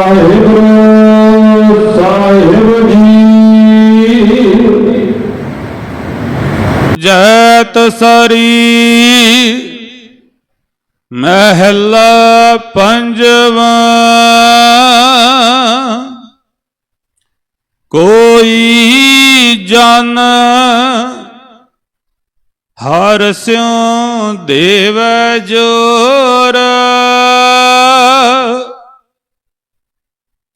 ਵਾਹਿਗੁਰੂ ਸਾਹਿਬ ਜੀ ਜੈਤ ਸਰੀ ਮਹਿਲਾ ਪੰਜਵਾ ਕੋਈ ਜਨ ਹਰ ਸਿਉ ਦੇਵ ਜੋਰ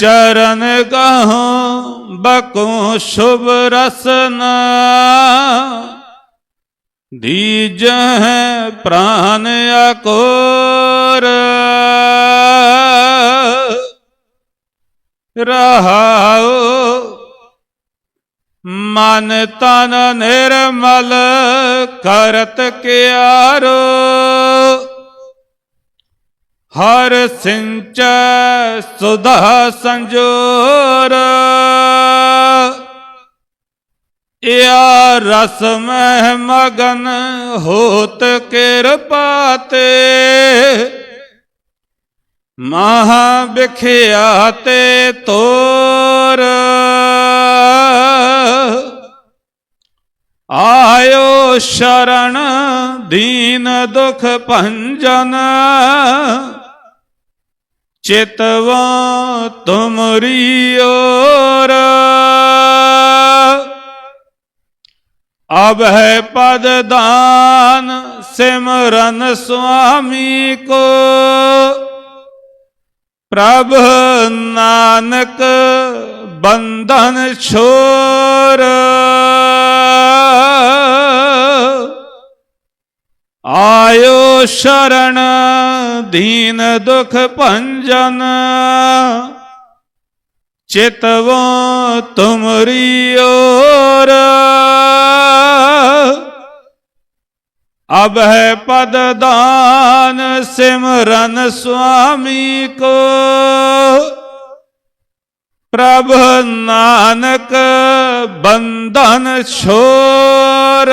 ਚਰਨ ਗਹੋਂ ਬਕੋ ਸ਼ੁਭ ਰਸਨਾ। ਦੀਜਹ ਪ੍ਰਾਨ ਅਕੋਰ। ਰਹਾਉ ਮਨ ਤਨ ਨਿਰਮਲ ਕਰਤ ਕਿਆਰੋ। ਹਰ ਸਿੰਚ ਸੁਧਾ ਸੰਜੋਰ। ਇਆ ਰਸ ਮਹਿ ਮਗਨ ਹੋਤ ਕਿਰਪਾ ਤੇ। ਮਹਾ ਵਿਖਿਆ ਤੇ ਤੋਰ। ਆਇਓ ਸ਼ਰਣ ਦੀਨ ਦੁਖ ਭੰਜਨ। ਚਿਤਵਾ ਤੁਮਰੀ ਓਰ ਅਬ ਹੈ ਪਦ ਦਾਨ ਸਿਮਰਨ ਸੁਆਮੀ ਕੋ। ਪ੍ਰਭ ਨਾਨਕ ਬੰਧਨ ਛੋੜ ਆਇਓ ਸ਼ਰਣ ਦੀਨ ਦੁਖ ਭੰਜਨ। ਚਿਤਵੋ ਤੁਮਰੀ ਓਰ ਅਬ ਹੈ ਪਦ ਦਾਨ ਸਿਮਰਨ ਸੁਆਮੀ ਕੋ। ਪ੍ਰਭ ਨਾਨਕ ਬੰਧਨ ਛੋਰ।